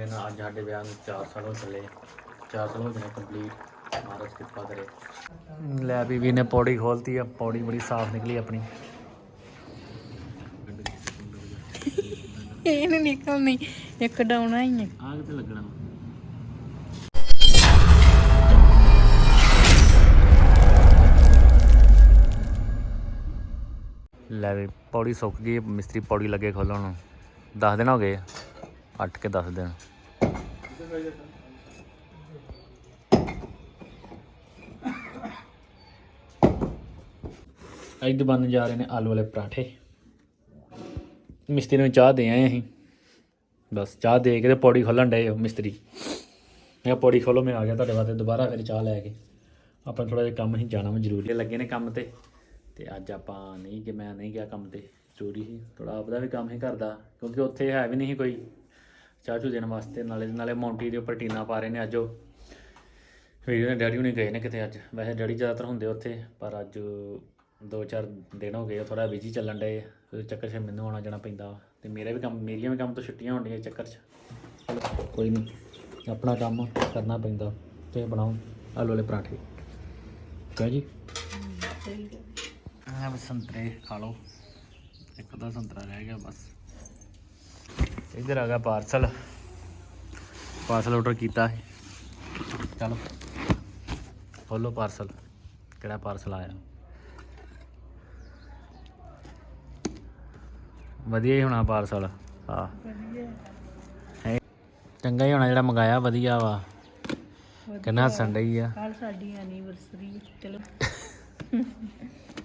ਮੇਰੇ ਨਾਲ ਅੱਜ ਸਾਡੇ ਵਿਆਹ ਨੂੰ 4 ਸਾਲ ਹੋ ਚੱਲੇ 4 ਸਾਲ ਹੋ ਗਏ ਕੰਪਲੀਟ ਮਹਾਰਾਜ ਕਿਰਪਾ ਕਰੇ। ਲੈ ਵੀ ਵੀ ਨੇ ਪੌੜੀ ਖੋਲਤੀ ਆ। ਪੌੜੀ ਬੜੀ ਸਾਫ਼ ਨਿਕਲੀ ਆਪਣੀ। ਇਹ ਨਹੀਂ ਨਿਕਲਣੀ। ਇੱਕ ਡਾਉਣਾ ਹੀ ਹੈ ਆ ਕਿਤੇ ਲੱਗਣਾ? ਲੈ ਵੀ ਪੌੜੀ ਸੁੱਕ ਗਈ। ਮਿਸਤਰੀ ਪੌੜੀ ਲੱਗੇ ਖੋਲਣ ਨੂੰ। 10 ਦਿਨ ਹੋ ਗਏ 8 ਕੇ 10 ਦਿਨ। ਅੱਜ ਦੇ ਜਾ ਰਹੇ ਨੇ ਆਲੂ ਵਾਲੇ ਪਰਾਠੇ। ਮਿਸਤਰੀ ਨੂੰ ਚਾਹ ਦੇ ਆਏ ਅਸੀਂ। ਬਸ ਚਾਹ ਦੇ ਕੇ ਤੇ ਪੌੜੀ ਖੋਲਣ ਡਏ ਉਹ ਮਿਸਤਰੀ। ਮੈਂ ਪੌੜੀ ਖੋਲੋ, ਮੈਂ ਆ ਗਿਆ ਤੁਹਾਡੇ ਵਾਸਤੇ ਦੁਬਾਰਾ ਫਿਰ ਚਾਹ ਲੈ ਕੇ। ਆਪਾਂ ਥੋੜਾ ਜਿਹਾ ਕੰਮ ਹੀ ਜਾਣਾ ਵਾ ਜ਼ਰੂਰੀ। ਲੱਗੇ ਨੇ ਕੰਮ ਤੇ। ਤੇ ਅੱਜ ਆਪਾਂ ਨਹੀਂ ਕਿ ਮੈਂ ਨਹੀਂ ਗਿਆ ਕੰਮ ਤੇ। ਜ਼ਰੂਰੀ ਸੀ। ਥੋੜਾ ਆਪਦਾ ਵੀ ਕੰਮ ਹੀ ਕਰਦਾ। ਕਿਉਂਕਿ ਉੱਥੇ ਹੈ ਵੀ ਨਹੀਂ ਕੋਈ। ਚਾਹ ਚੂ ਦੇਣ ਵਾਸਤੇ ਨਾਲੇ ਨਾਲੇ ਮੌਂਟੀ ਦੇ ਉੱਪਰ ਟੀਨਾ ਪਾ ਰਹੇ ਨੇ ਅੱਜ ਉਹ। ਵੀਡੀਓ ਨੇ ਡੈਡੀ ਹੁਣੀ ਗਏ ਨੇ ਕਿਤੇ ਅੱਜ। ਵੈਸੇ ਡੈਡੀ ਜ਼ਿਆਦਾਤਰ ਹੁੰਦੇ ਉੱਥੇ ਪਰ ਅੱਜ ਦੋ ਚਾਰ ਦਿਨ ਹੋ ਗਏ ਥੋੜਾ ਬਿਜ਼ੀ ਚੱਲਣ ਉਹਦੇ ਚੱਕਰ 'ਚ ਮੈਨੂੰ ਆਉਣਾ ਜਾਣਾ ਪੈਂਦਾ ਤੇ ਮੇਰੇ ਵੀ ਕੰਮ ਮੇਰੀਆਂ ਵੀ ਕੰਮ ਤੋਂ ਛੁੱਟੀਆਂ ਹੁੰਦੀਆਂ ਇਸ ਚੱਕਰ 'ਚ। ਕੋਈ ਨਹੀਂ ਆਪਣਾ ਕੰਮ ਕਰਨਾ ਪੈਂਦਾ। ਤੇ ਬਣਾਓ ਆਲੂ ਵਾਲੇ ਪਰਾਠੇ। ਕਹ ਜੀ? ਆ ਸੰਤਰੇ ਖਾ ਲਓ। ਇੱਕ ਦਾ ਸੰਤਰਾ ਰਹਿ ਗਿਆ ਬਸ। ਇੱਧਰ ਆ ਗਿਆ ਪਾਰਸਲ ਪਾਰਸਲ ਆਰਡਰ ਕੀਤਾ ਹੈ ਚਲੋ ਖੋਲੋ ਪਾਰਸਲ ਕਿਹੜਾ ਪਾਰਸਲ ਆਇਆ? ਵਧੀਆ ਹੀ ਹੋਣਾ ਪਾਰਸਲ ਹਾਂ। ਹੈ? ਚੰਗਾ ਹੀ ਹੋਣਾ ਜਿਹੜਾ ਮੰਗਾਇਆ ਵਧੀਆ ਵਾ। ਕਿੰਨਾ ਹੱਸਣ ਡਈ ਆ। ਕੱਲ ਸਾਡੀ ਐਨੀਵਰਸਰੀ ਚਲੋ।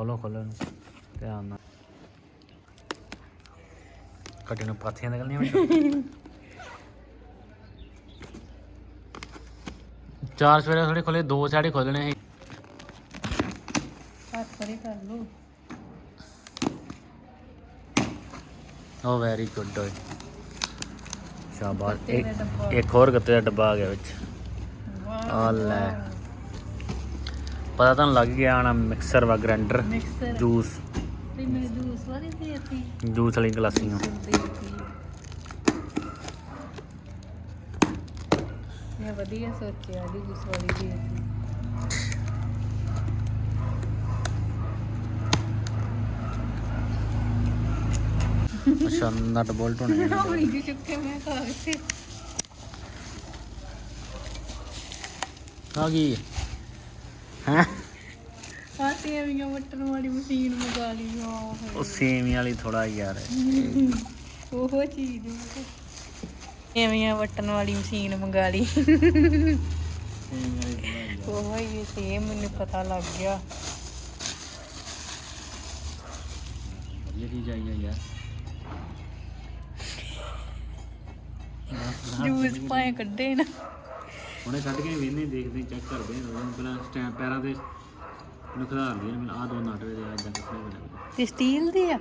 ਖੋਲੋ ਖੋਲੋ ਇਹਨੂੰ। ਧਿਆਨ ਨਾਲ। ਕੱਟੇ ਨੂੰ ਪਾਥੀਆਂ ਨਿਕਲਣੀਆਂ ਵਿੱਚ ਚਾਰ ਸਵੇਰੇ ਥੋੜੇ ਖੋਲੇ ਦੋ ਸਾੜੇ ਖੋਲਣੇ ਸੀ। ਹੱਥ ਪਰੇ ਕਰ ਲੋ ਓ ਵੈਰੀ ਗੁੱਡ ਓਏ। ਸ਼ਾਬਾਸ਼। ਇੱਕ ਹੋਰ ਗੱਤੇ ਦਾ ਡੱਬਾ ਆ ਗਿਆ ਵਿੱਚ। ਆ ਲੈ। ਪਤਾ ਤੁਹਾਨੂੰ ਲੱਗ ਗਿਆ ਆਣਾ ਮਿਕਸਰ ਵਾ ਗ੍ਰਾਈਂਡਰ ਮਿਕਸਰ। ਜੂਸ। ਤੇ ਮੇਰੇ ਜੂਸ ਵਾਲੀ ਦੇਤੀ। ਜੂਸ ਵਾਲੀ ਗਲਾਸੀਆਂ। ਇਹ ਵਧੀਆ ਸੋਚਿਆ ਜੂਸ ਵਾਲੀ ਦੇਤੀ। ਅੱਛਾ ਨਟ ਬੋਲਟ ਹੋਣੇ ਆ। ਹੋਣੀ ਜੀ ਚੁੱਕੇ ਮੈਂ ਘਰ ਇੱਥੇ ਆ ਗਈ। ਹੈ। ਆਟੀਆਂ ਵੀ ਵਟਣ ਵਾਲੀ ਮਸ਼ੀਨ ਮੰਗਾ ਲਈ ਆਹ ਉਹ। ਸੇਮੀ ਵਾਲੀ ਥੋੜਾ ਯਾਰ ਉਹ ਚੀਜ਼ ਐਵੇਂ ਵਟਣ ਵਾਲੀ ਮਸ਼ੀਨ ਮੰਗਾ ਲਈ। ਉਹ ਹੀ ਸੇਮ ਮੈਨੂੰ ਪਤਾ ਲੱਗ ਗਿਆ। ਵਧੀਆ ਚੀਜ਼ ਆਈ ਆ ਯਾਰ। ਜੂਸ ਪਾਏ ਕੱਢੇ ਨਾ। ਹੁਣੇ ਕੱਢ ਕੇ ਵੇਨੇ ਦੇਖਦੇ ਚੈੱਕ ਕਰਦੇ ਹਾਂ ਉਹਨੂੰ ਪਹਿਲਾਂ ਸਟੈਂਪ ਪੈਰਾਂ ਤੇ ਇਹਨੂੰ ਖਿਲਾਰ ਲਈਏ ਮੈਨੂੰ ਆ ਦੋ ਨਟ ਦੇ ਆ ਇਦਾਂ ਕਿਸ ਨੇ ਬਣਾਇਆ ਤੇ ਸਟੀਲ ਦੀ ਆ?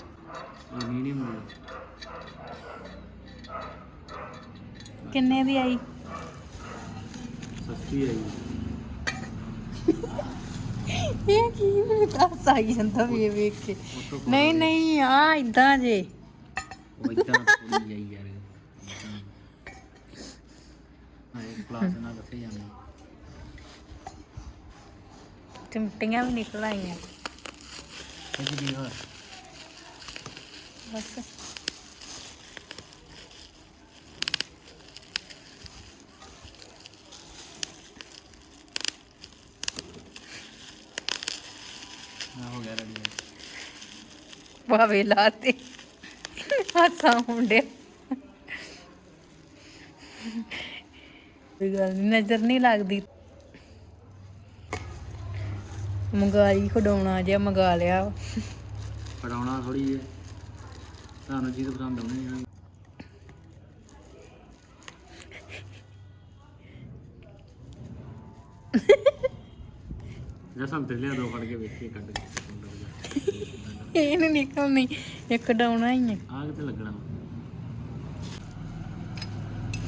ਅਲਮੀਨੀਅਮ ਦੇ ਕਿੰਨੇ ਦੀ ਆਈ? ਸਸਤੀ ਆਈ ਇਹ ਕੀ ਮੈਨੂੰ ਦੱਸ ਆਈ ਜਾਂਦਾ ਵੇ ਵੇਖ ਕੇ। ਨਹੀਂ ਨਹੀਂ ਆ ਇਦਾਂ ਜੇ। ਉਹ ਇਦਾਂ ਥੋੜੀ ਜਾਈ ਯਾਰ ਹਾਂ ਇੱਕ ਕਲਾਸ ਨਾਲ ਦੱਸੇ ਜਾਂਦੇ ਚਿਮਟੀਆਂ ਵੀ ਨਿਕਲ ਆਈਆਂ। ਇਹ ਕੀ ਹੋਰ। ਬਸ। ਆ ਹੋ ਗਿਆ ਰੈਡੀ। ਭਾਵੇਂ ਲਾਤੇ। ਹਾਸਾ ਹੁੰਦੇ ਕੋਈ ਗੱਲ ਨੀ, ਨਜ਼ਰ ਨਹੀਂ ਲੱਗਦੀ। ਮੰਗਾਈ ਖਡਾਉਣਾ ਜਿਹਾ ਮੰਗਾ ਲਿਆ। ਵਾ। ਪੜਾਉਣਾ ਥੋੜੀ ਹੈ ਤੁਹਾਨੂੰ ਚੀਜ਼ ਪਸੰਦ ਆਉਣੀ ਹੈ ਜਾਂ ਸੰਤੇ ਲਿਆ ਦੋ ਫੜ ਕੇ ਵੇਖੀ ਕੱਢ ਕੇ। ਇਹ ਨਹੀਂ ਨਿਕਲਣੀ ਇੱਕ ਡਾਉਣਾ ਹੀ ਹੈ ਆ ਕਿਤੇ ਲੱਗਣਾ?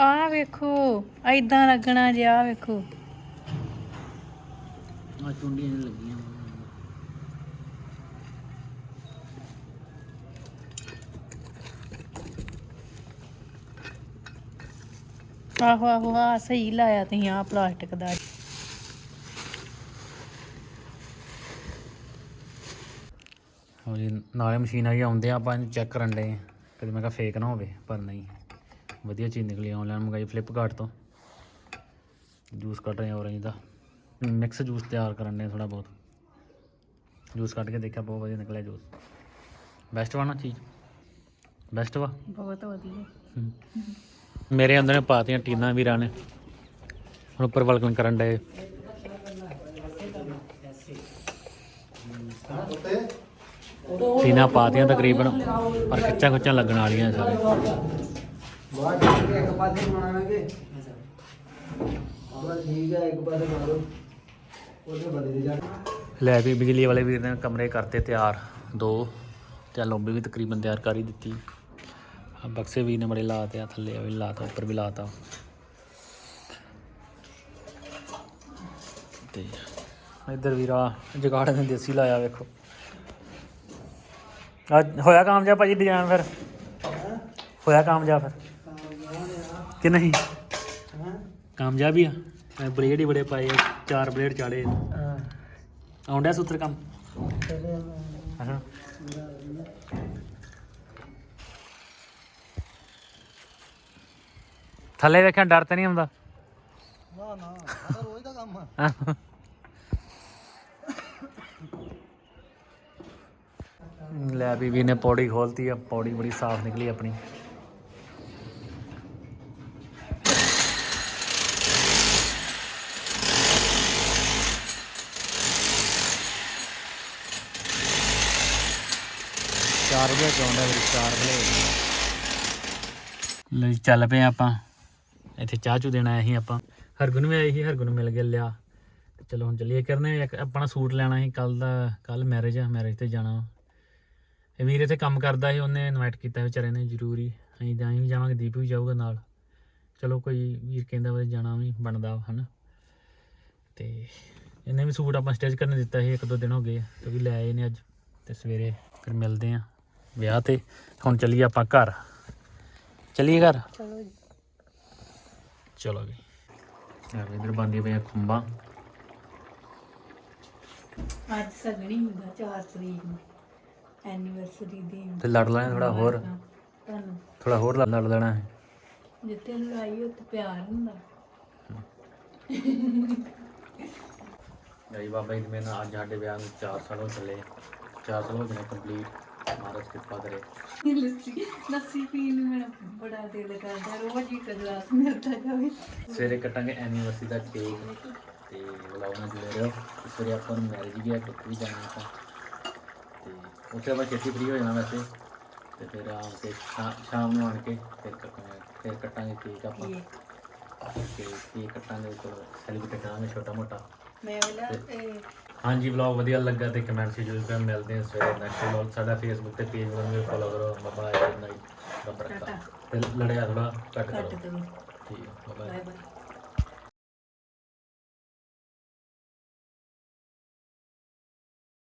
ਆ? ਵੇਖੋ ਐਦਾਂ ਲੱਗਣਾ ਜੇ ਆ ਵੇਖੋ। ਆ ਚੁੰਡੀਆਂ ਲੱਗੀਆਂ। ਆਹੋ ਆਹੋ ਆ ਸਹੀ ਲਾਇਆ ਤੁਸੀਂ ਆ ਪਲਾਸਟਿਕ ਦਾ। ਹਾਂ ਜੀ ਨਾਲੇ ਮਸ਼ੀਨ ਆ ਗਈ ਆਉਂਦੇ ਆ ਆਪਾਂ ਇਹਨੂੰ ਚੈੱਕ ਕਰਨ ਦੇ ਕਦੇ ਮੈਂ ਕਿਹਾ ਫੇਕ ਨਾ ਹੋਵੇ ਪਰ ਨਹੀਂ। ਵਧੀਆ ਚੀਜ਼ ਨਿਕਲੀ ਆਨਲਾਈਨ ਮੰਗਾਈ ਫਲਿੱਪਕਾਰਟ ਤੋਂ। ਜੂਸ ਕੱਢ ਰਹੇ ਔਰੰਜ ਦਾ। ਮਿਕਸ ਜੂਸ ਤਿਆਰ ਕਰਨ ਦੇ ਥੋੜਾ ਬਹੁਤ। ਜੂਸ ਕੱਢ ਕੇ ਦੇਖਿਆ ਬਹੁਤ ਵਧੀਆ ਨਿਕਲਿਆ ਜੂਸ ਬੈਸਟ ਵਾ ਨਾ ਚੀਜ਼? ਬੈਸਟ ਵਾ? ਬਹੁਤ ਵਧੀਆ। ਮੇਰੇ ਅੰਦਰ ਨੇ ਪਾਤੀਆਂ ਟੀਨਾਂ ਵੀਰਾਂ ਨੇ। ਹੁਣ ਉੱਪਰ ਵਲਕਨ ਕਰਨ ਡਏ। ਟੀਨਾਂ ਪਾਤੀਆਂ ਤਕਰੀਬਨ ਪਰ ਖਿੱਚਾਂ ਖੁੱਚਾਂ ਲੱਗਣ ਵਾਲੀਆਂ ਸਾਰੇ। ਬਾਹਰ ਜਾ ਕੇ ਇੱਕ ਪਾਸੇ ਬਣਾਵਾਂਗੇ। ਆਪਣਾ ਠੀਕ ਹੈ ਇੱਕ ਪਾਸੇ ਮਾਰੋ ਉਹਦੇ ਬੰਦੇ ਦੇ ਜਾ ਲੈ ਵੀ ਬਿਜਲੀ ਵਾਲੇ ਵੀਰ ਨੇ ਕਮਰੇ ਕਰਤੇ ਤਿਆਰ ਦੋ। ਤੇ ਲੰਬੀ ਵੀ ਤਕਰੀਬਨ ਤਿਆਰ ਕਰ ਹੀ ਦਿੱਤੀ। ਆ ਬਕਸੇ ਵੀ ਨੇ ਬੜੇ ਲਾਤੇ ਆ ਥੱਲੇ ਵੀ ਲਾਤਾ ਉੱਪਰ ਵੀ ਲਾਤਾ ਤੇ। ਇੱਧਰ ਵੀਰਾ ਜਗਾੜ ਨੇ ਦੇਸੀ ਲਾਇਆ ਵੇਖੋ। ਆ ਹੋਇਆ ਕਾਮਯਾਬ ਭਾਜੀ ਡਿਜ਼ਾਈਨ ਫਿਰ? ਹੋਇਆ ਕਾਮਯਾਬ ਫਿਰ? ਕਿ ਨਹੀਂ? ਕਾਮਯਾਬ ਹੀ ਆ। ਮੈਂ ਬਲੇਡ ਹੀ ਬੜੇ ਪਾਏ ਆ, ਚਾਰ ਬਲੇਡ ਚਾੜੇ ਆਉਂਦਾ ਸੂਤਰ ਕੰਮ? ਥੱਲੇ ਵੇਖਿਆ ਡਰ ਤੇ ਨਹੀਂ ਆਉਂਦਾ? ਨਾ ਨਾ ਰੋਜ਼ ਦਾ ਕੰਮ ਆ। ਆਹ। ਲੈ ਬੀਬੀ ਨੇ ਪੌੜੀ ਖੋਲਤੀ ਆ ਪੌੜੀ ਬੜੀ ਸਾਫ਼ ਨਿਕਲੀ ਆਪਣੀ। ਚਾਰ ਵਜੇ ਚਾਹੁੰਦਾ ਵੀ ਚਾਰ ਵਜੇ। ਲੈ ਚੱਲ ਪਏ ਆਪਾਂ। ਇੱਥੇ ਚਾਹ ਚੂ ਦੇਣਾ ਆਏ ਸੀ ਆਪਾਂ। ਹਰਗੁਣ ਵੀ ਆਈ ਸੀ ਹਰਗੁਣ ਮਿਲ ਗਿਆ ਲਿਆ। ਚਲੋ ਹੁਣ ਚੱਲੀਏ ਕਰਨੇ ਇੱਕ ਆਪਣਾ ਸੂਟ ਲੈਣਾ ਸੀ ਕੱਲ ਦਾ ਕੱਲ ਮੈਰਿਜ ਆ ਮੈਰਿਜ ਤੇ ਜਾਣਾ। ਇਹ ਵੀਰ ਇੱਥੇ ਕੰਮ ਕਰਦਾ ਸੀ ਉਹਨੇ ਇਨਵਾਈਟ ਕੀਤਾ ਵਿਚਾਰੇ ਨੇ ਜ਼ਰੂਰੀ। ਅਸੀਂ ਤਾਂ ਵੀ ਜਾਵਾਂਗੇ ਦੀਪ ਵੀ ਜਾਊਗਾ ਨਾਲ। ਚਲੋ ਕੋਈ ਵੀਰ ਕਹਿੰਦਾ ਵਾ ਜਾਣਾ ਵੀ ਬਣਦਾ ਹਨਾ। ਤੇ ਇਹਨੇ ਵੀ ਸੂਟ ਆਪਾਂ ਸਟਿਚ ਕਰਨ ਦਿੱਤਾ ਸੀ ਇੱਕ ਦੋ ਦਿਨ ਹੋ ਗਏ ਵੀ ਲੈ ਆਏ ਨੇ ਅੱਜ ਤੇ ਸਵੇਰੇ ਫਿਰ ਮਿਲਦੇ ਆ। ਵਿਆਹ ਤੇ। ਹੁਣ ਚੱਲੀਏ ਆਪਾਂ ਘਰ। ਚੱਲੀਏ ਘਰ? ਚਲੋ ਜੀ। ਚਲੋ ਜੀ। ਆ ਵੀ ਇਧਰ ਬੰਦੀ ਪਈਆਂ ਖੁੰਬਾਂ। ਅੱਜ ਸਗਣੀ ਹੁੰਦਾ 4 ਤਰੀਕ ਨੂੰ। ਐਨੀਵਰਸਰੀ ਦੀ ਤੇ ਲੜ ਲੈਣਾ ਥੋੜਾ ਹੋਰ। ਤੁਹਾਨੂੰ। ਥੋੜਾ ਹੋਰ ਲੜ ਲੜ ਲੈਣਾ ਹੈ। ਜਿੱਥੇ ਲੜਾਈ ਉੱਥੇ ਪਿਆਰ ਹੁੰਦਾ। ਗਈ ਬਾਬਾ ਜੀ ਮੇਰੇ ਨਾਲ ਅੱਜ ਸਾਡੇ ਵਿਆਹ ਨੂੰ 4 ਸਾਲ ਹੋ ਚੱਲੇ। 4 ਸਾਲ ਹੋ ਗਏ ਕੰਪਲੀਟ ਮਹਾਰਾਜ ਕਿਰਪਾ ਕਰੇ। ਲੱਸੀ ਲੱਸੀ ਪੀਣ ਨੂੰ ਮੇਰਾ ਬੜਾ ਦਿਲ ਕਰਦਾ ਰੋਜ਼ ਇੱਕ ਗਲਾਸ ਮਿਲਦਾ ਜਾਵੇ। ਸਵੇਰੇ ਕੱਟਾਂਗੇ ਐਨੀਵਰਸਰੀ ਦਾ ਕੇਕ ਤੇ ਨਾਲ ਜੁੜੇ ਰਹੋ। ਸਵੇਰੇ ਆਪਾਂ ਨੂੰ ਮੈਰਿਜ ਵੀ ਹੈ ਕੁੱਕ ਵੀ ਜਾਣਾ ਆਪਾਂ। ਤੇ ਉੱਥੇ ਆਪਾਂ ਛੇਤੀ ਫ੍ਰੀ ਹੋ ਜਾਣਾ ਵੈਸੇ। ਤੇ ਫਿਰ ਆ ਕੇ ਸ਼ਾਮ ਨੂੰ ਆਣ ਕੇ ਫਿਰ ਕੱਟਾਂਗੇ ਫਿਰ ਕੱਟਾਂਗੇ ਕੇਕ ਆਪਾਂ। ਤੇ ਕੇਕ ਕੱਟਾਂਗੇ ਚਲੋ ਸੈਲੀਬ੍ਰੇਟ ਕਰਾਂਗੇ ਛੋਟਾ ਮੋਟਾ। ਮੈਂ ਇਹ ਹਾਂਜੀ ਵਲੌਗ ਵਧੀਆ ਲੱਗਾ ਤੇ ਕਮੈਂਟ ਸੀ ਜਰੂਰ ਕਰ ਮਿਲਦੇ ਹਾਂ ਸਵੇਰੇ ਨੈਕਸਟ ਵਲੌਗ ਸਾਡਾ ਫੇਸਬੁੱਕ ਤੇ ਪੇਜ ਨੂੰ ਫੋਲੋ ਕਰੋ। ਬਾਬਾ ਆਇਆ ਨਾਈਟ ਰੱਬ ਰੱਖਾ। ਤੇ ਲੜਿਆ ਥੋੜਾ ਘੱਟ ਕੱਟ ਕਰੋ। ਠੀਕ ਹੈ